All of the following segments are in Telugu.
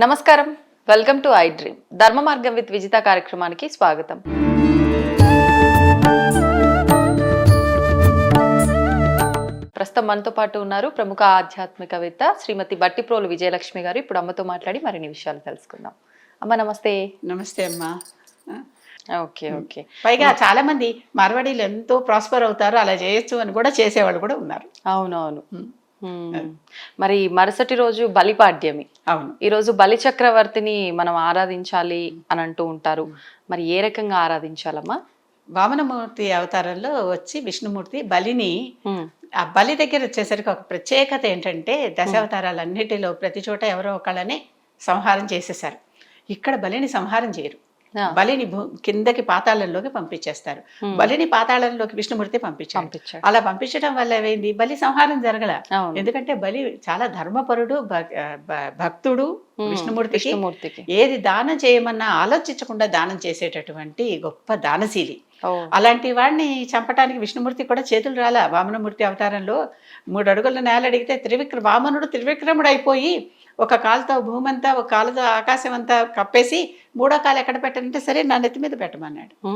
నమస్కారం. Welcome to I dream. Dharma Margam with Vijitha కార్యక్రమానికి స్వాగతం. ప్రస్తుతం మనతో పాటు ఉన్నారు ప్రముఖ ఆధ్యాత్మికవేత్త శ్రీమతి బట్టిప్రోలు విజయలక్ష్మి గారు. ఇప్పుడు అమ్మతో మాట్లాడి మరిన్ని విషయాలు తెలుసుకుందాం. అమ్మ నమస్తే. నమస్తే అమ్మా. Okay okay. పైగా చాలా మంది మార్వాడీలు ఎంతో ప్రాస్పర్ అవుతారు అలా చేయొచ్చు అని కూడా చేసేవాళ్ళు కూడా ఉన్నారు. అవునవును. మరి మరుసటి రోజు బలిపాడ్యమి అవును. ఈ రోజు బలి చక్రవర్తిని మనం ఆరాధించాలి అని అంటూ ఉంటారు. మరి ఏ రకంగా ఆరాధించాలమ్మా? వామనమూర్తి అవతారంలో వచ్చి విష్ణుమూర్తి బలిని. ఆ బలి దగ్గర వచ్చేసరికి ఒక ప్రత్యేకత ఏంటంటే దశావతారాలన్నిటిలో ప్రతి చోట ఎవరో ఒకళ్ళని సంహారం చేసేసారు. ఇక్కడ బలిని సంహారం చేయరు. బలిని కిందకి పాతాళంలోకి పంపించేస్తారు. బలిని పాతాళంలోకి విష్ణుమూర్తి పంపించారు. అలా పంపించడం వల్ల ఏమైంది? బలి సంహారం జరగల. ఎందుకంటే బలి చాలా ధర్మపరుడు భక్తుడు హ్మ్. విష్ణుమూర్తికి ఏది దానం చేయమన్నా ఆలోచించకుండా దానం చేసేటటువంటి గొప్ప దానశీలి. అలాంటి వాడిని చంపడానికి విష్ణుమూర్తి కూడా చేతులు రాలా. వామనమూర్తి అవతారంలో మూడు అడుగుల నేల అడిగితే త్రివిక్ర వామనుడు త్రివిక్రముడు అయిపోయి ఒక కాలుతో భూమి అంతా ఒక కాలుతో ఆకాశం అంతా కప్పేసి మూడో కాలు ఎక్కడ పెట్టాలంటే సరే నా నెత్తి మీద పెట్టమన్నాడు.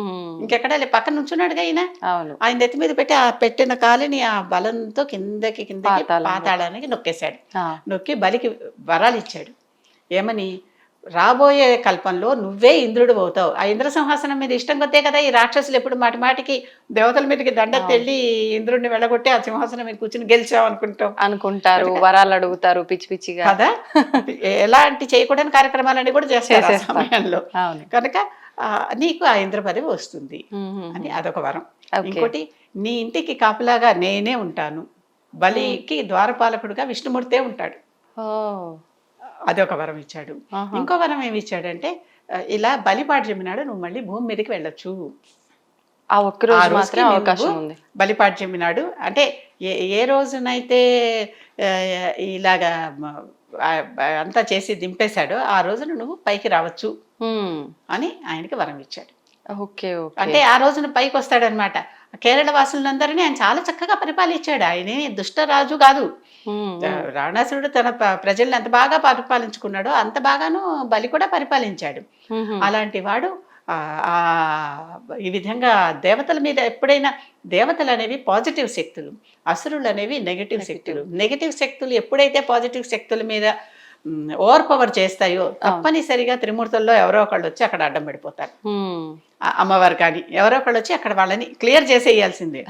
ఇంకెక్కడ పక్కన నుంచున్నాడుగా ఆయన అవును. ఆయన నెత్తి మీద పెట్టి ఆ పెట్టిన కాలుని ఆ బలంతో కిందకి కిందకి. పాతాళానికి నొక్కేశాడు. నొక్కి బలికి వరాలు ఇచ్చాడు. ఏమని? రాబోయే కల్పంలో నువ్వే ఇంద్రుడు అవుతావు. ఆ ఇంద్ర సింహాసనం మీద ఇష్టం కొద్దే కదా ఈ రాక్షసులు ఎప్పుడు మాటి మాటికి దేవతల మీదకి దండ తెల్లి ఇంద్రుడిని వెళ్ళగొట్టి ఆ సింహాసనం మీద కూర్చుని గెలిచావు అనుకుంటాం. అనుకుంటారు వరాలు అడుగుతారు పిచ్చి పిచ్చిగా. కదా? ఎలాంటి చేయకూడని కార్యక్రమాలన్నీ కూడా చేస్తారు. సమయంలో. అవును. కనుక నీకు ఆ ఇంద్ర పదవి వస్తుంది అని అదొక వరం. ఇంకోటి నీ ఇంటికి కాపలాగా నేనే ఉంటాను. బలికి ద్వారపాలకుడుగా విష్ణుమూర్తే ఉంటాడు. ఓ. అదొక వరం ఇచ్చాడు. ఇంకో వరం ఏమి ఇచ్చాడంటే ఇలా బలిపాడ్యమి నాడు నువ్వు మళ్ళీ భూమి మీదకి వెళ్ళొచ్చు. ఆ ఒక్క రోజు ఆ రోజుకి మాత్రం నువ్వు అవకాశం ఉంది. బలిపాడ్యమి నాడు అంటే ఏ ఏ రోజునైతే ఇలాగా అంతా చేసి దింపేశాడో ఆ రోజున నువ్వు పైకి రావచ్చు. అని ఆయనకి వరం ఇచ్చాడు. ఓకే ఓకే అంటే ఆ రోజున పైకి వస్తాడనమాట కేరళ వాసులందరినీ ఆయన చాలా చక్కగా పరిపాలించాడు. ఆయన దుష్టరాజు కాదు. హ్మ్, రావణాసురుడు తన ప్రజల్ని ఎంత బాగా పరిపాలించుకున్నాడో అంత బాగాను బలి కూడా పరిపాలించాడు. అలాంటి వాడు ఆ, ఆ, ఈ విధంగా దేవతల మీద ఎప్పుడైనా దేవతలు అనేవి పాజిటివ్ శక్తులు అసురులు అనేవి నెగటివ్. శక్తులు. నెగటివ్ శక్తులు ఎప్పుడైతే పాజిటివ్ శక్తుల మీద ఓవర్ పవర్ చేస్తాయో తప్పనిసరిగా త్రిమూర్తుల్లో ఎవరో ఒకళ్ళు వచ్చి అక్కడ అడ్డం పడిపోతారు. అమ్మవారు కానీ ఎవరో ఒకళ్ళు వచ్చి అక్కడ వాళ్ళని క్లియర్ చేసేయాల్సిందే.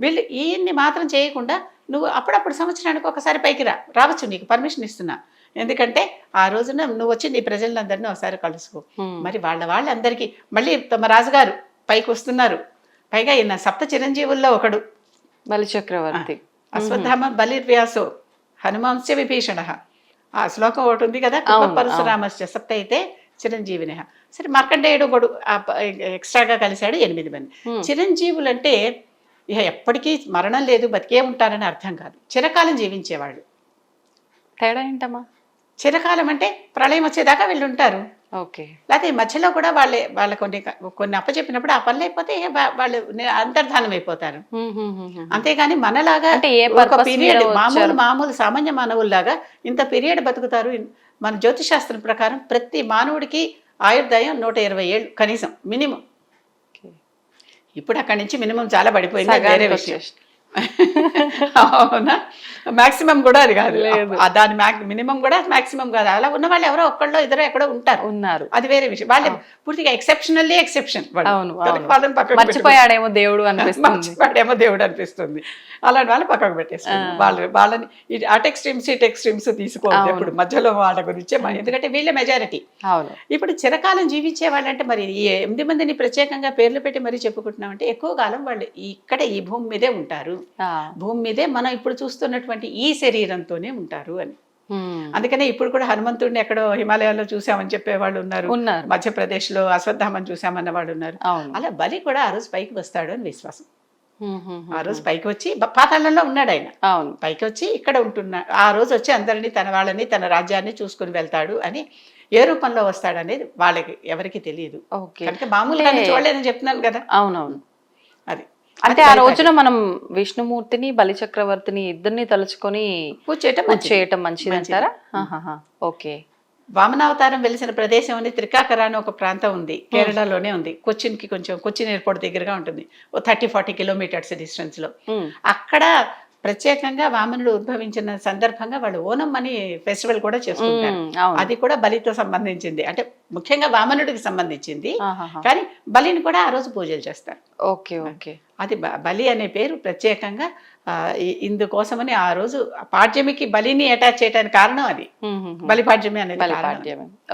వీళ్ళు ఈయన్ని మాత్రం చేయకుండా నువ్వు అప్పుడప్పుడు సంవత్సరానికి ఒకసారి పైకి రా రావచ్చు నీకు పర్మిషన్ ఇస్తున్నా. ఎందుకంటే ఆ రోజున నువ్వు వచ్చి నీ ప్రజలందరినీ ఒకసారి కలుసుకో. మరి వాళ్ళ వాళ్ళందరికీ మళ్ళీ తమ రాజుగారు పైకి వస్తున్నారు. పైగా ఈయన సప్త చిరంజీవుల్లో ఒకడు. బలి చక్రవర్తి అశ్వత్థామ బలిర్వ్యాసో. హనుమాంశ విభీషణ. ఆ శ్లోకం ఒకటి ఉంది కదా పరశురామస్య సప్త అయితే చిరంజీవిని. సరే మార్కండేయుడు ప- ఎక్స్ట్రాగా కలిశాడు ఎనిమిది మంది. చిరంజీవులు అంటే ఇక ఎప్పటికీ మరణం లేదు బతికే ఉంటారని అర్థం కాదు. చిరకాలం జీవించేవాళ్ళు. తేడా ఏంటమ్మా? చిరకాలం అంటే ప్రళయం వచ్చేదాకా వీళ్ళు ఉంటారు ఓకే లేకపోతే ఈ మధ్యలో కూడా వాళ్ళే వాళ్ళ కొన్ని కొన్ని అప్పచెప్పినప్పుడు ఆ పనులు అయిపోతే వాళ్ళు అంతర్ధానం అయిపోతారు. అంతేగాని మనలాగా ఒక పీరియడ్ మామూలు? మామూలు సామాన్య మానవుల్లాగా ఇంత పీరియడ్ బతుకుతారు మన జ్యోతిశాస్త్రం ప్రకారం ప్రతి మానవుడికి ఆయుర్దాయం నూట ఇరవై ఏళ్ళు కనీసం మినిమం. ఇప్పుడు అక్కడి నుంచి మినిమం చాలా పడిపోయింది వేరే విషయం. అవునా మాక్సిమం కూడా అది కాదు. లేదు. దాని మినిమం కూడా మాక్సిమం కాదు. అలా ఉన్న వాళ్ళు ఎవరో ఒక్కళ్ళో ఇద్దరు ఎక్కడో ఉంటారు. ఉన్నారు. అది వేరే విషయం. వాళ్ళు పూర్తిగా ఎక్సెప్షనల్లీ ఎక్సెప్షన్ అవును. వాళ్ళని మర్చిపోయాడేమో దేవుడు అనిపిస్తుంది. మర్చిపోయాడేమో దేవుడు అనిపిస్తుంది. అలాంటి వాళ్ళు పక్కకు పెట్టేసుకున్నాం వాళ్ళు వాళ్ళని అటు ఎక్స్ట్రీమ్స్ ఇటు ఎక్స్ట్రీమ్స్ తీసుకోవద్దు అవును. ఎప్పుడు. మధ్యలో వాళ్ళ గురించే ఎందుకంటే వీళ్ళే మెజారిటీ అవును. ఇప్పుడు చిరకాలం జీవించే వాళ్ళంటే మరి ఈ ఎనిమిది మందిని ప్రత్యేకంగా పేర్లు పెట్టి మరీ చెప్పుకుంటున్నామంటే ఎక్కువ కాలం వాళ్ళు ఇక్కడ ఈ భూమి మీదే ఉంటారు. భూమి మీదే మనం ఇప్పుడు చూస్తున్నటువంటి ఈ శరీరంతోనే ఉంటారు అని. అందుకనే ఇప్పుడు కూడా హనుమంతుడిని ఎక్కడో హిమాలయాల్లో చూసామని చెప్పేవాళ్ళు ఉన్నారు. ఉన్నారు. మధ్యప్రదేశ్లో అశ్వత్థామని చూసామన్న వాళ్ళు ఉన్నారు. అలా బలి కూడా ఆ రోజు పైకి వస్తాడు అని విశ్వాసం. ఆ రోజు పైకి వచ్చి పాతాళంలో ఉన్నాడు ఆయన. అవును. పైకి వచ్చి ఇక్కడ ఉంటున్నాడు ఆ రోజు వచ్చి అందరినీ తన వాళ్ళని తన రాజ్యాన్ని చూసుకుని వెళ్తాడు అని ఏ రూపంలో వస్తాడు అనేది వాళ్ళకి ఎవరికి తెలియదు కనుక మామూలుగా చూడలేదని చెప్తున్నాను కదా. అవునవును. అది. అంటే ఆ రోజున మనం విష్ణుమూర్తిని బలి చక్రవర్తిని ఇద్దరిని తలుచుకొని పూజ చేయటం. చేయటం మంచిది అంటారా. ఓకే. వామనావతారం వెలిసిన ప్రదేశం ఉంది. త్రికాకర అని ఒక ప్రాంతం ఉంది. కేరళలోనే ఉంది. కొచ్చిన్కి కొంచెం కొచ్చిన్ ఎయిర్పోర్ట్ దగ్గరగా ఉంటుంది. ఓ థర్టీ ఫార్టీ కిలోమీటర్స్ డిస్టెన్స్లో. అక్కడ ప్రత్యేకంగా వామనుడు ఉద్భవించిన సందర్భంగా వాళ్ళు ఓనం అని ఫెస్టివల్ కూడా చేసుకుంటారు. అది కూడా బలితో సంబంధించింది. అంటే ముఖ్యంగా వామనుడికి సంబంధించింది. కానీ బలిని కూడా ఆ రోజు పూజలు చేస్తారు. Okay okay. అది బలి అనే పేరు ప్రత్యేకంగా ఇందుకోసమని ఆ రోజు పాడ్యమికి బలిని అటాచ్ చేయడానికి కారణం అది. బలి పాడ్యమి అనేది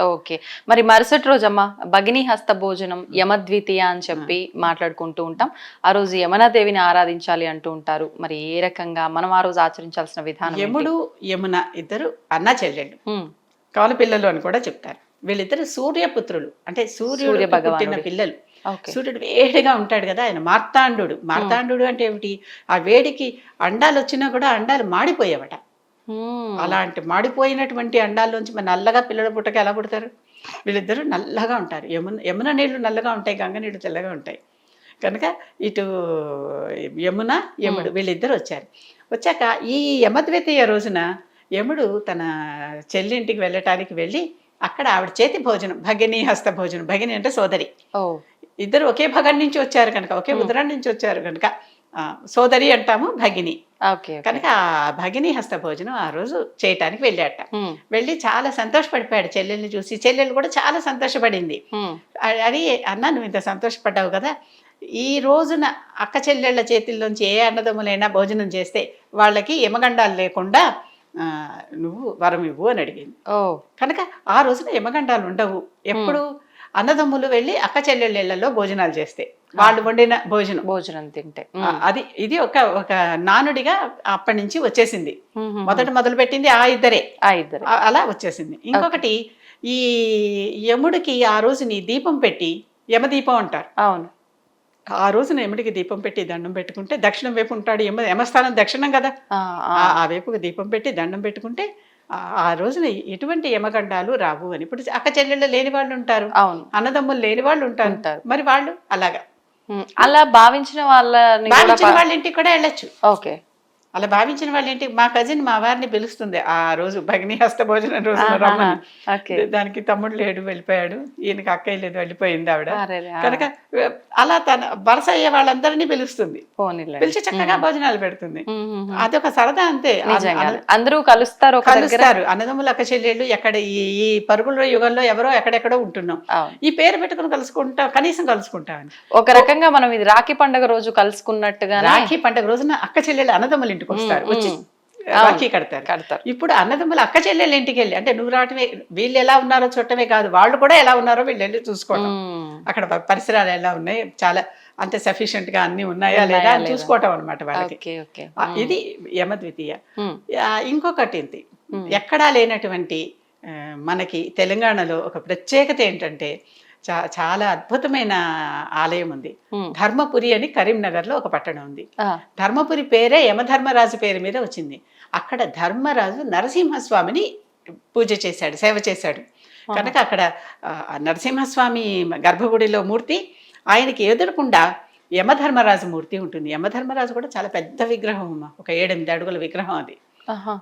ఓకే. మరి మరుసటి రోజమ్మా భగిని హస్త భోజనం యమద్వితీయ అని చెప్పి మాట్లాడుకుంటూ ఉంటాం. ఆ రోజు యమనాదేవిని ఆరాధించాలి అంటూ ఉంటారు. మరి ఏ రకంగా మనం ఆ రోజు ఆచరించాల్సిన విధానం? యముడు యమున ఇద్దరు అన్న చెల్లెళ్ళు. కవల పిల్లలు అని కూడా చెప్తారు. వీళ్ళిద్దరు సూర్యపుత్రులు. అంటే సూర్యుడు సూర్య పుట్టిన. పిల్లలు. సూర్యుడు వేడిగా ఉంటాడు కదా ఆయన మార్తాండు. మార్తాండు అంటే ఏమిటి? ఆ వేడికి అండాలు వచ్చినా కూడా అండాలు మాడిపోయేవట. అలాంటి మాడిపోయినటువంటి అండాల్లోంచి మరి నల్లగా పిల్లల పుట్టక ఎలా పుడతారు? వీళ్ళిద్దరూ నల్లగా ఉంటారు. యమున యమున నీళ్ళు నల్లగా ఉంటాయి గంగ నీళ్ళు తెల్లగా ఉంటాయి. కనుక ఇటు యమున యముడు వీళ్ళిద్దరు వచ్చారు. వచ్చాక ఈ యమద్వితీయ రోజున యముడు తన చెల్లింటికి వెళ్ళటానికి వెళ్ళి అక్కడ ఆవిడ చేతి భోజనం భగిని హస్త భోజనం. భగిని అంటే సోదరి. ఇద్దరు ఒకే భగన్ నుంచి వచ్చారు కనుక ఒకే ఉదరం నుంచి వచ్చారు కనుక సోదరి అంటాము భగిని. కనుక ఆ భగిని హస్త భోజనం ఆ రోజు చేయటానికి వెళ్ళాట. వెళ్ళి చాలా సంతోషపడిపోయాడు చెల్లెల్ని చూసి. చెల్లెలు కూడా చాలా సంతోషపడింది. అది అన్న నువ్వు ఇంత సంతోషపడ్డావు కదా. ఈ రోజున అక్క చెల్లెళ్ళ చేతుల్లోంచి ఏ అన్నదమ్ములైనా భోజనం చేస్తే వాళ్ళకి యమగండాలు లేకుండా నువ్వు వరం ఇవ్వు అని అడిగింది. కనుక ఆ రోజున యమగండాలు ఉండవు. ఎప్పుడు అన్నదమ్ములు వెళ్ళి అక్క చెల్లెళ్ళలో భోజనాలు చేస్తే. వాళ్ళు వండిన భోజనం. భోజనం తింటే. అది ఇది ఒక ఒక నానుడిగా అప్పటి నుంచి వచ్చేసింది. మొదట మొదలు పెట్టింది ఆ ఇద్దరే. ఆ ఇద్దరు. అలా వచ్చేసింది. ఇంకొకటి ఈ యముడికి ఆ రోజుని దీపం పెట్టి యమదీపం అంటారు. అవును. ఆ రోజున యముడికి దీపం పెట్టి దండం పెట్టుకుంటే దక్షిణం వైపు ఉంటాడు యమ యమస్థానం దక్షిణం కదా. ఆ, వైపుకి దీపం పెట్టి దండం పెట్టుకుంటే ఆ- రోజున ఎటువంటి యమగండాలు రావు అని. ఇప్పుడు అక్క చెల్లెళ్ళు లేని వాళ్ళు ఉంటారు. అవును. అన్నదమ్ములు లేని వాళ్ళు ఉంటారు. ఉంటారు. మరి వాళ్ళు అలాగా. అలా భావించిన ప- వాళ్ళ ఇంటికి కూడా వెళ్ళొచ్చు. ఓకే. అలా భావించిన వాళ్ళ ఇంటికి మా కజిన్ మా వారిని పిలుస్తుంది. ఆ రోజు భగిని హస్త భోజనం రోజు రమ్మని. దానికి తమ్ముడు లేడు వెళ్ళిపోయాడు. ఈయనకి అక్కయ్య లేదు వెళ్ళిపోయింది ఆవిడ. కనుక అలా తన వరుస అయ్యే వాళ్ళందరినీ పిలుస్తుంది. పిలిచి చక్కగా భోజనాలు పెడుతుంది. అదొక సరదా అంతే. అందరూ కలుస్తారు కలుస్తారు. అన్నదమ్ములు అక్క చెల్లెళ్ళు ఎక్కడ ఈ పరుగుల యుగంలో ఎవరో ఎక్కడెక్కడో ఉంటున్నాం. ఈ పేరు పెట్టుకుని కలుసుకుంటాం కనీసం కలుసుకుంటామని ఒక రకంగా మనం ఇది రాఖీ పండుగ రోజు కలుసుకున్నట్టుగానే రాఖీ పండుగ రోజున అక్క చెల్లెళ్ళు అన్నదమ్ముల ఇంటికి వస్తారు వచ్చి. రాఖీ కడతారు. కడతారు. ఇప్పుడు అన్నదమ్ములు అక్క చెల్లెళ్ళ ఇంటికి వెళ్ళి అంటే నువ్వు రావటమే వీళ్ళు ఎలా ఉన్నారో చూడటమే కాదు వాళ్ళు కూడా ఎలా ఉన్నారో వీళ్ళు వెళ్ళి చూసుకోవటం. అక్కడ పరిసరాలు ఎలా ఉన్నాయి చాలా అంతే సఫిషియెంట్గా అన్ని ఉన్నాయా లేదా అని? చూసుకోవటం అనమాట వాళ్ళకి. ఇది యమద్వితీయ. ఇంకొకటి ఏంటి. ఎక్కడా లేనటువంటి మనకి తెలంగాణలో ఒక ప్రత్యేకత ఏంటంటే చా చాలా అద్భుతమైన ఆలయం ఉంది. ధర్మపురి అని కరీంనగర్లో ఒక పట్టణం ఉంది. ధర్మపురి పేరే యమధర్మరాజు పేరు మీద వచ్చింది. అక్కడ ధర్మరాజు నరసింహస్వామిని పూజ చేశాడు సేవ చేశాడు. కనుక అక్కడ నరసింహస్వామి గర్భగుడిలో మూర్తి ఆయనకి ఎదురకుండా యమధర్మరాజు మూర్తి ఉంటుంది. యమధర్మరాజు కూడా చాలా పెద్ద విగ్రహం అమ్మ ఒక ఏడెనిమిది అడుగుల విగ్రహం అది.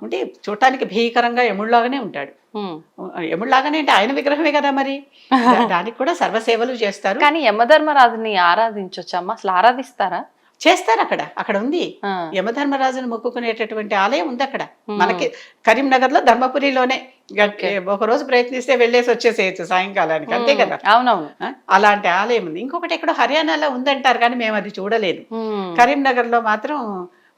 ఉంటే చూడటానికి భీకరంగా యముళ్ళాగానే ఉంటాడు. ఉమ్. యముళ్ళాగానే అంటే ఆయన విగ్రహమే కదా మరి? దానికి కూడా సర్వసేవలు చేస్తారు. కానీ యమధర్మరాజుని ఆరాధించొచ్చమ్మా? అసలు ఆరాధిస్తారా? చేస్తారు అక్కడ అక్కడ ఉంది. యమధర్మరాజును మొక్కుకునేటటువంటి ఆలయం ఉంది అక్కడ. మనకి కరీంనగర్లో ధర్మపురిలోనే. గ- ఒక రోజు ప్రయత్నిస్తే వెళ్ళేసి వచ్చేసేయచ్చు సాయంకాలానికి అంతే కదా? అవునవును? అలాంటి ఆలయం ఉంది. ఇంకొకటి ఎక్కడో హర్యానాలో ఉందంటారు కానీ మేము అది చూడలేదు. కరీంనగర్లో మాత్రం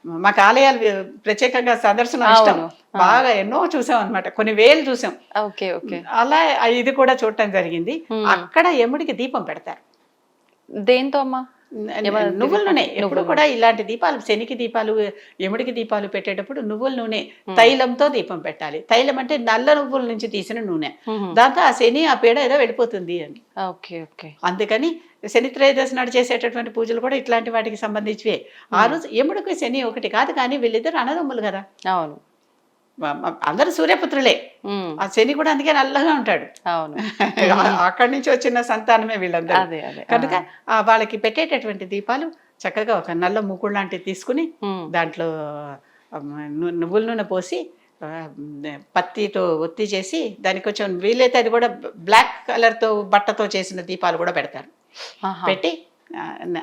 మాకు ఆలయాలు ప్రత్యేకంగా సందర్శనం ఇష్టం. బాగా ఎన్నో చూసాం అన్నమాట. కొన్ని వేలు చూసాం. Okay okay. అలా ఇది కూడా చూడటం జరిగింది. అక్కడ యముడికి దీపం పెడతారు. దేంతో అమ్మా? నువ్వుల నూనె. ఎప్పుడు కూడా ఇలాంటి దీపాలు శనికి దీపాలు ఎముడికి దీపాలు పెట్టేటప్పుడు నువ్వుల నూనె తైలంతో దీపం పెట్టాలి. తైలం అంటే నల్ల నువ్వుల నుంచి తీసిన నూనె. దాంతో ఆ శని ఆ పీడ ఏదో వెళ్ళిపోతుంది అని. Okay okay. అందుకని శని త్రయోదశి నాడు చేసేటటువంటి పూజలు కూడా ఇట్లాంటి వాటికి సంబంధించివే. ఆ రోజు ఎముడికి శని ఒకటి కాదు కానీ వీళ్ళిద్దరు అన్నదమ్ములు కదా. అవును. అందరూ సూర్యపుత్రులే. ఆ శని కూడా అందుకే నల్లగా ఉంటాడు. అవును. అక్కడి నుంచి వచ్చిన సంతానమే వీళ్ళందరూ. కనుక ఆ. వాళ్ళకి పెట్టేటటువంటి దీపాలు చక్కగా ఒక నల్ల మూకుడు లాంటిది తీసుకుని దాంట్లో నువ్వుల నూనె పోసి పత్తితో ఒత్తి చేసి దానికి కొంచెం వీలైతే అది కూడా బ్లాక్ కలర్తో బట్టతో చేసిన దీపాలు కూడా పెడతారు. పెట్టి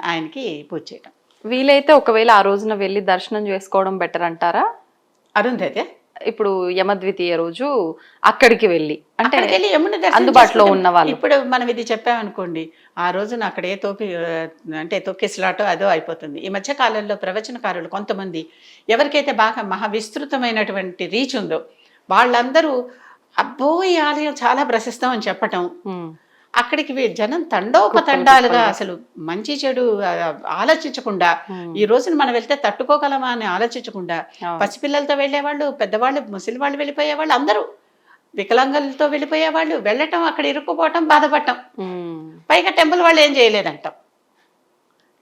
ఆయనకి పూజ చేయడం వీలైతే ఒకవేళ ఆ రోజున వెళ్ళి దర్శనం చేసుకోవడం బెటర్ అంటారా? అరుంధతే. ఇప్పుడు యమద్వితీయ రోజు అక్కడికి వెళ్ళి అంటే అందుబాటులో. ఉన్న వాళ్ళు. ఇప్పుడు మనం ఇది చెప్పామనుకోండి ఆ రోజున అక్కడ ఏ తోకి ఆ, అంటే తొక్కిసలాటో అదో అయిపోతుంది ఈ మధ్య కాలంలో ప్రవచనకారులు కొంతమంది ఎవరికైతే బాగా మహా విస్తృతమైనటువంటి రీచ్ ఉందో వాళ్ళందరూ అబ్బో ఈ ఆలయం చాలా ప్రశస్తం అని చెప్పటం అక్కడికి జనం తండోపతండాలుగా అసలు మంచి చెడు ఆలోచించకుండా ఈ రోజున మనం వెళ్తే తట్టుకోగలమా అని ఆలోచించకుండా. పసిపిల్లలతో వెళ్ళేవాళ్ళు పెద్దవాళ్ళు ముసలి వాళ్ళు వెళ్ళిపోయేవాళ్ళు అందరూ వికలాంగులతో వెళ్ళిపోయేవాళ్ళు వెళ్ళటం అక్కడ ఇరుక్కుపోవటం బాధపడటం. పైగా టెంపుల్ వాళ్ళు ఏం చేయలేదంటాం.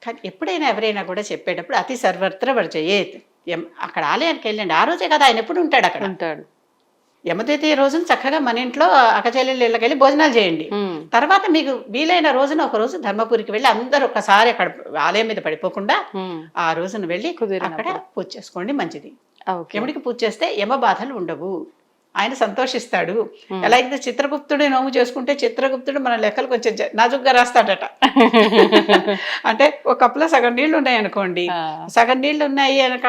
కానీ ఎప్పుడైనా ఎవరైనా కూడా చెప్పేటప్పుడు అతి సర్వత్ర వర్జయేత్ ఎం- అక్కడ ఆలయానికి వెళ్ళండి. ఆ రోజే కదా ఆయన ఎప్పుడు ఉంటాడు అక్కడ? ఉంటాడు. యమద్వితీయ రోజున చక్కగా మన ఇంట్లో అక్కచెల్లెళ్ళ ఇళ్ళకి వెళ్ళి భోజనాలు చేయండి. తర్వాత మీకు వీలైన రోజున ఒక రోజు ధర్మపురికి వెళ్ళి అందరూ ఒకసారి అక్కడ ఆలయం మీద పడిపోకుండా ఆ రోజున వెళ్ళి. అక్కడ పూజ చేసుకోండి మంచిది. యముడికి పూజ చేస్తే యమ బాధలు ఉండవు. ఆయన సంతోషిస్తాడు. ఎలా అయితే చిత్రగుప్తుడి నోము చేసుకుంటే చిత్రగుప్తుడు మన లెక్కలు కొంచెం నాజుగ్గా రాస్తాడట. అంటే ఒక కప్పులో సగం నీళ్ళు ఉన్నాయి అనుకోండి. సగం నీళ్ళు ఉన్నాయి అనక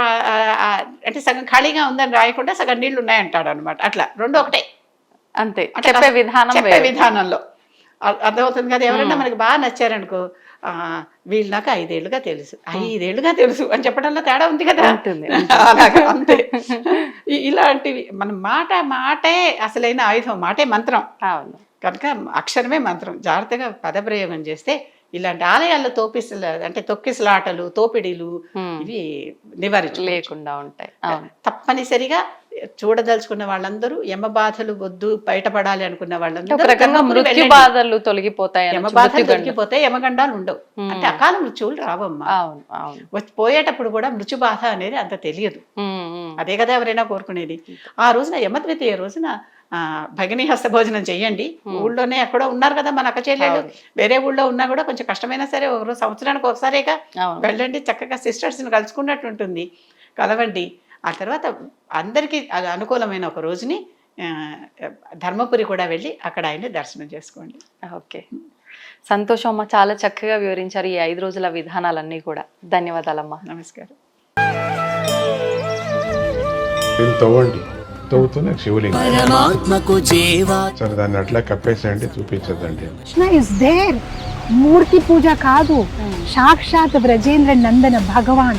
అంటే సగం ఖాళీగా ఉందని రాయకుండా సగం నీళ్ళు ఉన్నాయి అంటాడు అనమాట అట్లా రెండు ఒకటే. అంతే. అంటే చెప్పే విధానం చెప్పే. విధానంలో. అర్థమవుతుంది కదా? ఎవరైనా మనకి బాగా నచ్చారనుకో వీళ్ళు నాకు ఐదేళ్ళుగా తెలుసు. ఐదేళ్ళుగా తెలుసు అని చెప్పడంలో తేడా ఉంది కదా? అలాగా అంతే. ఇలాంటివి మన మాట మాటే అసలైన ఆయుధం మాటే మంత్రం. అవును. కనుక అక్షరమే మంత్రం. జాగ్రత్తగా పదప్రయోగం చేస్తే ఇలాంటి ఆలయాల్లో తోపిసల అంటే తొక్కిసలాటలు తోపిడీలు ఇవి నివారించు లేకుండా ఉంటాయి. తప్పనిసరిగా చూడదలుచుకున్న వాళ్ళందరూ యమ బాధలు వద్దు బయటపడాలి అనుకున్న వాళ్ళందరూ రకంగా మృత్యు. బాధలు తొలగిపోతాయి యమ బాధలు. దొరికిపోతే యమగండాలు ఉండవు. అంటే అకాల మృత్యువులు రావమ్మా. పోయేటప్పుడు కూడా మృత్యు బాధ అనేది అంత తెలియదు. అదే కదా ఎవరైనా కోరుకునేది. ఆ రోజున యమద్వితీయ రోజున ఆ, భగిని హస్త భోజనం చెయ్యండి ఊళ్ళోనే ఎక్కడో ఉన్నారు కదా మన అక్క చెల్లెళ్ళు వేరే ఊళ్ళో ఉన్నా కూడా కొంచెం కష్టమైనా సరే ఒక సంవత్సరానికి ఒకసారిగా వెళ్ళండి. చక్కగా సిస్టర్స్ని కలుసుకున్నట్టు ఉంటుంది. కలవండి. ఆ తర్వాత అందరికీ అది అనుకూలమైన ఒక రోజుని ధర్మపురి కూడా వెళ్ళి అక్కడ ఆయన దర్శనం చేసుకోండి. ఓకే. సంతోషం అమ్మ చాలా చక్కగా వివరించారు ఈ ఐదు రోజుల విధానాలన్నీ కూడా. ధన్యవాదాలమ్మా. నమస్కారం. తవ్వండి. తవ్వుతూనే శివలింగం. సరే దాన్ని అట్లా కప్పేసేయండి చూపించదండి కృష్ణ ఇస్ దేర్ మూర్తి పూజ కాదు. సాక్షాత్ బ్రజేంద్ర నందన భగవాన్.